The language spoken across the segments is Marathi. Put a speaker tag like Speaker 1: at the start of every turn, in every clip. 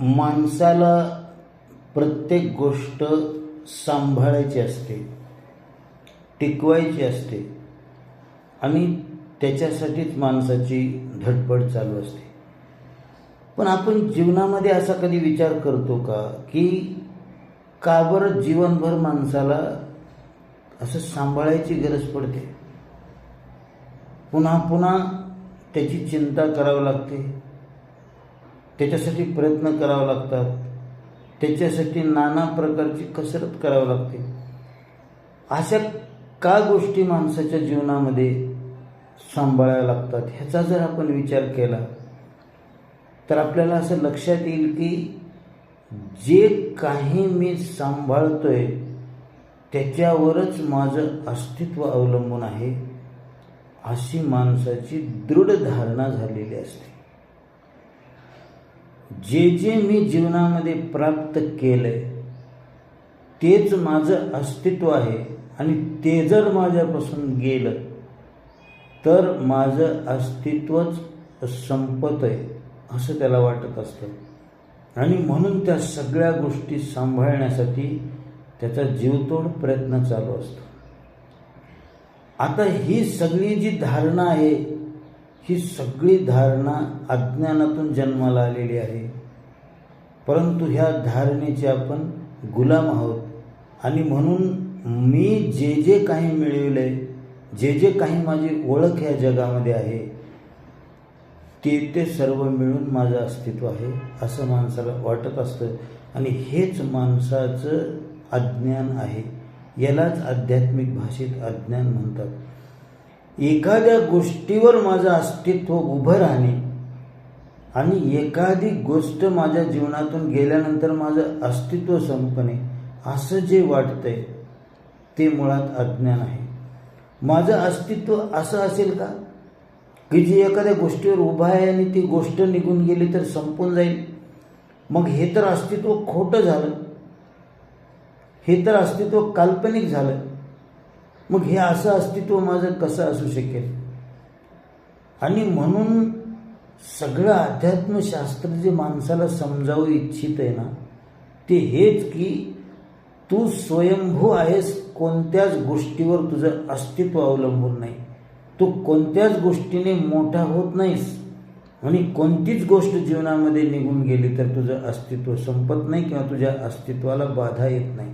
Speaker 1: माणसाला प्रत्येक गोष्ट सांभाळायची असते टिकवायची असते आणि त्याच्यासाठीच माणसाची धडपड चालू असते. पण आपण जीवनामध्ये असा कधी विचार करतो का की का बरं जीवनभर माणसाला असं सांभाळायची गरज पडते? पुन्हा पुन्हा त्याची चिंता करावी लागते. त्याच्यासाठी प्रयत्न करावे लागतात. त्याच्यासाठी नाना प्रकारची कसरत करावी लागते. अशा का गोष्टी माणसाच्या जीवनामध्ये सांभाळाव्या लागतात ह्याचा जर आपण विचार केला तर आपल्याला असं लक्षात येईल की जे काही मी सांभाळतोय त्याच्यावरच माझं अस्तित्व अवलंबून आहे अशी माणसाची दृढ धारणा झालेली असते. जे जे मी जीवनामध्ये प्राप्त केलंय तेच माझं अस्तित्व आहे आणि ते जर माझ्यापासून गेलं तर माझं अस्तित्वच संपत आहे असं त्याला वाटत असतं. आणि म्हणून त्या सगळ्या गोष्टी सांभाळण्यासाठी त्याचा जीवतोड प्रयत्न चालू असतो. आता ही सगळी जी धारणा आहे ही सगळी धारणा अज्ञानातून जन्माला आलेली आहे. परंतु ह्या धारणेचे आपण गुलाम आहोत. आणि म्हणून मी जे जे काही मिळवले जे जे काही माझी ओळख या जगामध्ये आहे ते ते सर्व मिळून माझं अस्तित्व आहे असं माणसाला वाटत असतं. आणि हेच माणसाचं अज्ञान आहे. यालाच आध्यात्मिक भाषेत अज्ञान म्हणतात. एखाद्या गोष्टीवर माझं अस्तित्व उभं राहणे आणि एखादी गोष्ट माझ्या जीवनातून गेल्यानंतर माझं अस्तित्व संपणे असं जे वाटतंय ते मुळात अज्ञान आहे. माझं अस्तित्व असं असेल का? की जी एखाद्या गोष्टीवर उभा आहे आणि ती गोष्ट निघून गेली तर संपून जाईल? मग हे तर अस्तित्व खोटं झालं. हे तर अस्तित्व काल्पनिक झालं. मग हे असं अस्तित्व माझं कसं असू शकेल? आणि म्हणून सगळं अध्यात्मशास्त्र जे माणसाला समजावू इच्छित आहे ना ते हेच की तू स्वयंभू आहेस कोणत्याच गोष्टीवर तुझं अस्तित्व अवलंबून नाही. तू कोणत्याच गोष्टीने मोठा होत नाहीस आणि कोणतीच गोष्ट जीवनामध्ये निघून गेली तर तुझं अस्तित्व संपत नाही किंवा तुझ्या अस्तित्वाला बाधा येत नाही.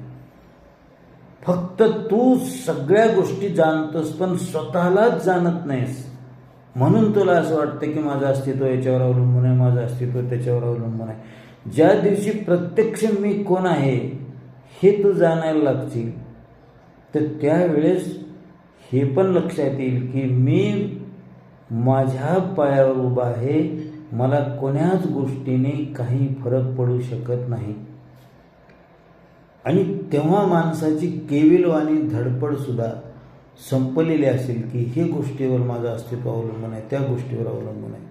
Speaker 1: फक्त तू सगळ्या गोष्टी जाणतोस पण स्वतःलाच जाणत नाहीस. म्हणून तुला असं वाटतं की माझं अस्तित्व याच्यावर अवलंबून आहे माझं अस्तित्व त्याच्यावर अवलंबून आहे. ज्या दिवशी प्रत्यक्ष मी कोण आहे हे तू जाणायला लागशील तर त्यावेळेस हे पण लक्षात येईल की मी माझ्या पायावर उभा आहे मला कोण्याच गोष्टीने काही फरक पडू शकत नाही. आणि तेव्हा माणसाची केविलवाणी धडपडसुद्धा संपलेली असेल की हे गोष्टीवर माझं अस्तित्व अवलंबून आहे त्या गोष्टीवर अवलंबून आहे.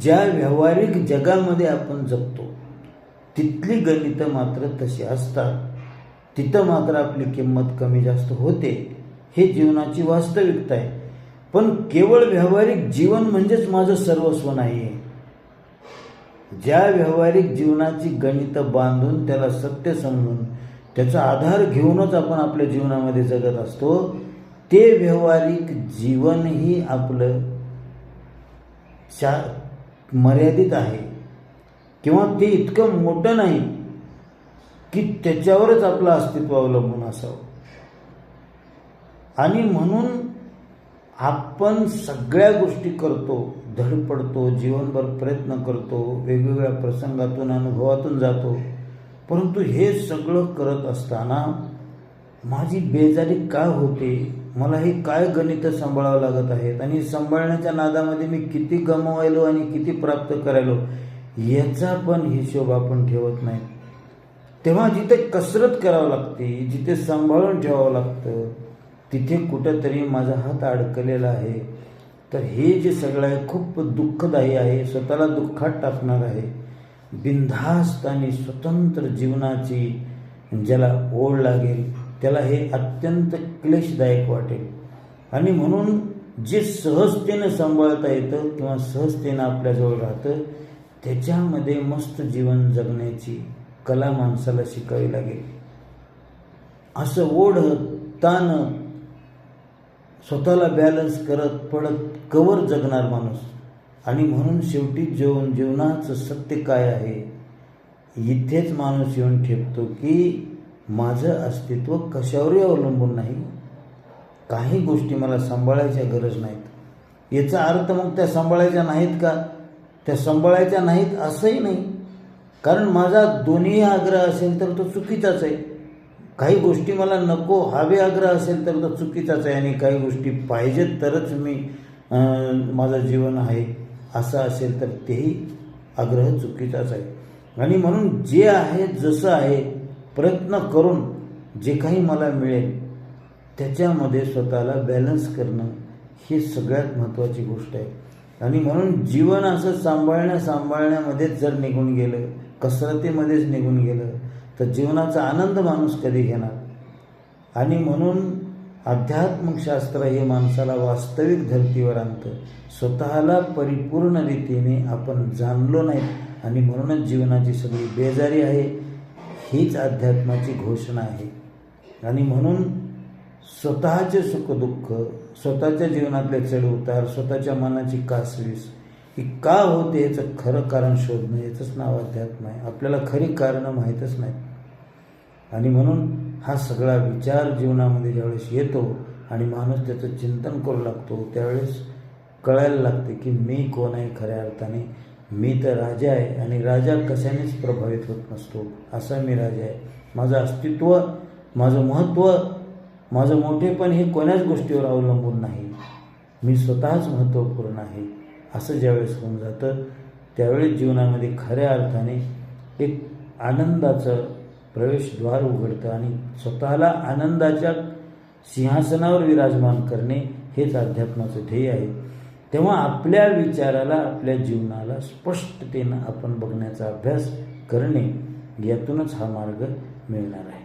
Speaker 1: ज्या व्यावहारिक जगामध्ये आपण जगतो तिथली गणितं मात्र तशी असतात. तिथं मात्र आपली किंमत कमी जास्त होते हे जीवनाची वास्तविकता आहे. पण केवळ व्यावहारिक जीवन म्हणजेच माझं सर्वस्व नाही आहे ज्या व्यावहारिक जीवनाची गणितं बांधून त्याला सत्य समजून त्याचा आधार घेऊनच आपण आपल्या जीवनामध्ये जगत असतो ते व्यावहारिक जीवनही आपलं शा मर्यादित आहे. किंवा ते इतकं मोठं नाही की त्याच्यावरच आपलं अस्तित्व अवलंबून असावं. आणि म्हणून आपण सगळ्या गोष्टी करतो धड पडतो जीवनभर प्रयत्न करतो वेगवेगळ्या प्रसंगातून अनुभवातून जातो. परंतु हे सगळं करत असताना माझी बेजारी काय होते? मला हे काय गणितं सांभाळावं लागत आहेत? आणि सांभाळण्याच्या नादामध्ये मी किती गमवायलो आणि किती प्राप्त करायलो? याचा पण हिशोब आपण ठेवत नाही. तेव्हा जिथे कसरत करावं लागते जिथे सांभाळून ठेवावं लागतं तिथे कुठंतरी माझा हात अडकलेला आहे. तर हे जे सगळं आहे खूप दुःखदायी आहे स्वतःला दुःखात टाकणार आहे. बिनधास्त आणि स्वतंत्र जीवनाची ज्याला ओढ लागेल त्याला हे अत्यंत क्लेशदायक वाटेल. आणि म्हणून जे सहजतेनं सांभाळता येतं किंवा सहजतेनं आपल्याजवळ राहतं त्याच्यामध्ये मस्त जीवन जगण्याची कला माणसाला शिकावी लागेल. असं ओढ ताण स्वतःला बॅलन्स करत पडत कवर जगणार माणूस. आणि म्हणून शेवटी जेवण जीवनाचं सत्य काय आहे? इथेच माणूस येऊन ठेपतो की माझं अस्तित्व कशावरही अवलंबून नाही. काही गोष्टी मला सांभाळायच्या गरज नाहीत. याचा अर्थ मग त्या सांभाळायच्या नाहीत का? त्या सांभाळायच्या नाहीत असंही नाही. कारण माझा दोन्ही आग्रह असेल तर तो चुकीचाच आहे. काही गोष्टी मला नको हवे आग्रह असेल तर तो चुकीचाच आहे आणि काही गोष्टी पाहिजेत तरच मी माझं जीवन आहे असं असेल तर तेही आग्रह चुकीचाच आहे. आणि म्हणून जे आहे जसं आहे प्रयत्न करून जे काही मला मिळेल त्याच्यामध्ये स्वतःला बॅलन्स करणं ही सगळ्यात महत्त्वाची गोष्ट आहे. आणि म्हणून जीवन असं सांभाळण्या सांभाळण्यामध्येच जर निघून गेलं कसरतीमध्येच निघून गेलं तर जीवनाचा आनंद माणूस कधी घेणार? आणि म्हणून अध्यात्मशास्त्र हे माणसाला वास्तविक धर्तीवर आणतं. स्वतःला परिपूर्ण रीतीने आपण जाणलो नाही आणि म्हणूनच जीवनाची सगळी बेजारी आहे हीच अध्यात्माची घोषणा आहे. आणि म्हणून स्वतःचे सुखदुःख स्वतःच्या जीवनातले चढउतार स्वतःच्या मनाची कासवीस की का होते याचं खरं कारण शोधणं? याचंच नाव अध्यात्म आहे. आपल्याला खरी कारणं माहीतच नाहीत. आणि म्हणून हा सगळा विचार जीवनामध्ये ज्यावेळेस येतो आणि माणूस त्याचं चिंतन करू लागतो त्यावेळेस कळायला लागते की मी कोण आहे खऱ्या अर्थाने? मी तर राजा आहे आणि राजा कशानेच प्रभावित होत नसतो असा मी राजा आहे. माझं अस्तित्व माझं महत्त्व माझं मोठेपण हे कोण्याच गोष्टीवर अवलंबून नाही. मी स्वतःच महत्त्वपूर्ण आहे. असं ज्यावेळेस होऊन जातं त्यावेळेस जीवनामध्ये खऱ्या अर्थाने एक आनंदाचं प्रवेशद्वार उघडतं आणि स्वतःला आनंदाच्या सिंहासनावर विराजमान करणे हेच अध्यात्माचं ध्येय आहे. तेव्हा आपल्या विचाराला आपल्या जीवनाला स्पष्टतेनं आपण बघण्याचा अभ्यास करणे यातूनच हा मार्ग मिळणार आहे.